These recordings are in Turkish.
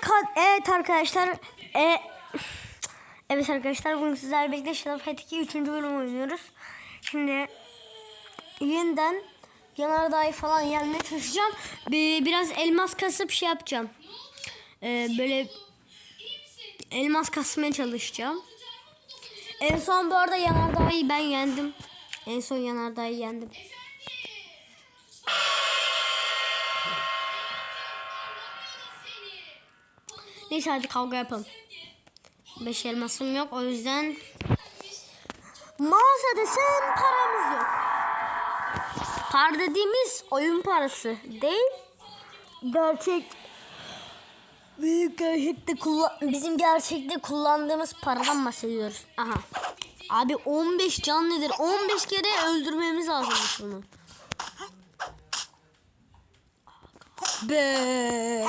kad evet arkadaşlar. E evet arkadaşlar bugün sizlerle birlikte Shadow Fight 2 3. bölüm oynuyoruz. Şimdi yeniden yanardağ falan yenmeye çalışacağım. Bir, biraz elmas kasıp şey yapacağım. Ee, böyle elmas kasmaya çalışacağım. En son bu arada yanardağı ben yendim. En son yanardağı yendim. Neyse hadi kavga yapalım. Beş elmasım yok o yüzden mağaza desem paramız yok. Par dediğimiz oyun parası değil. Gerçek büyük gerçekte kullan bizim gerçekte kullandığımız paradan bahsediyoruz. Aha. Abi 15 can nedir? 15 kere öldürmemiz lazımmış bunu. Be.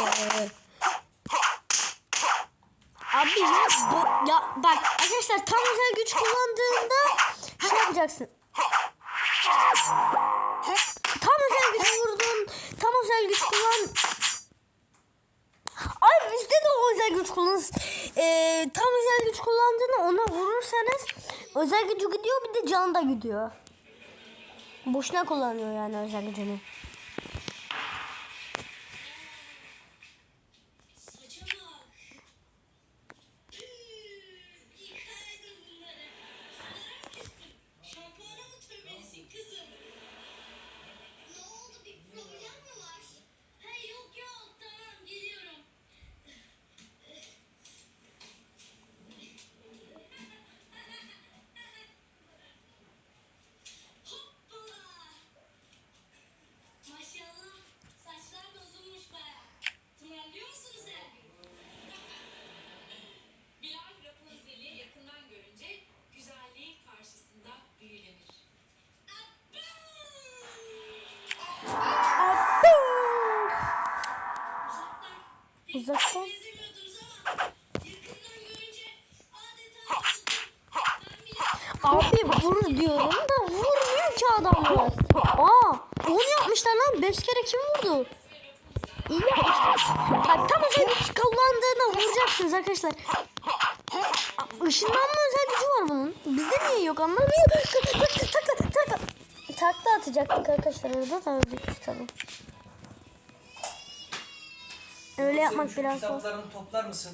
Abi ya, bu, ya bak arkadaşlar tam özel güç kullandığında şey yapacaksın. Tam özel güç vurdun. Tam özel güç kullan. Ay bizde de o özel güç kullan. Ee, tam özel güç kullandığında ona vurursanız özel gücü gidiyor bir de can da gidiyor. Boşuna kullanıyor yani özel gücünü. Uzaktan. Abi vur diyorum da vurmuyor ki adamlar. Aa, onu yapmışlar lan. Beş kere kim vurdu? İyi yapmışlar. Bak tam özel güç kullandığında vuracaksınız arkadaşlar. Işınlanma özel gücü var bunun. Bizde niye yok anlamıyorum. Takla takla takla. Takla atacaktık arkadaşlar orada da öldük tabii. Öyle yapmak biraz zor. kitaplarını toplar mısın?